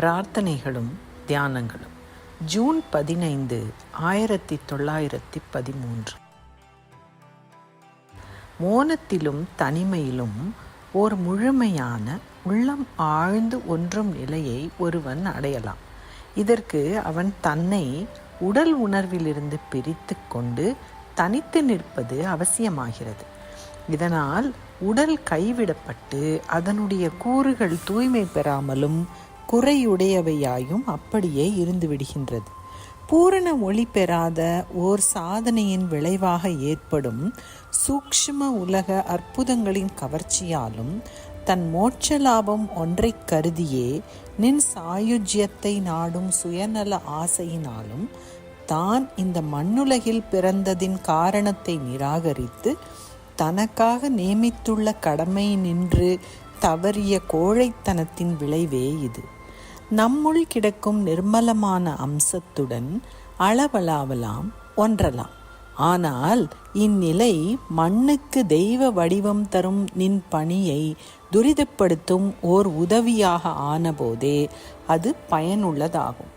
பிரார்த்தனைகளும் தியானங்களும். June பதினைந்து ஆயிரத்தி தொள்ளாயிரத்தி பதிமூன்று. மோனத்திலும் தனிமையிலும் ஓர் முழுமையான உள்ளம் ஆழ்ந்து ஒன்றும் நிலையை ஒருவன் அடையலாம். இதற்கு அவன் தன்னை உடல் உணர்விலிருந்து பிரித்து கொண்டு தனித்து நிற்பது அவசியமாகிறது. இதனால் உடல் கைவிடப்பட்டு அதனுடைய கூறுகள் தூய்மை பெறாமலும் குறையுடையவையாயும் அப்படியே இருந்து விடுகின்றது பூரண ஒளி பெறாத ஓர் சாதனையின் விளைவாக ஏற்படும் சூக்ஷ்ம உலக அற்புதங்களின் கவர்ச்சியாலும் தன் மோட்ச லாபம் ஒன்றை கருதியே நின் சாயுஜ்யத்தை நாடும் சுயநல ஆசையினாலும் தான் இந்த மண்ணுலகில் பிறந்ததின் காரணத்தை நிராகரித்து தனக்காக நியமித்துள்ள கடமை நின்று தவறிய கோழைத்தனத்தின் விளைவே இது. நம்முள் கிடக்கும் நிர்மலமான அம்சத்துடன் அளவலாவலாம் ஒன்றலாம். ஆனால் இந்நிலை மண்ணுக்கு தெய்வ வடிவம் தரும் நின் பணியை துரிதப்படுத்தும் ஓர் உதவியாக ஆனபோதே அது பயனுள்ளதாகும்.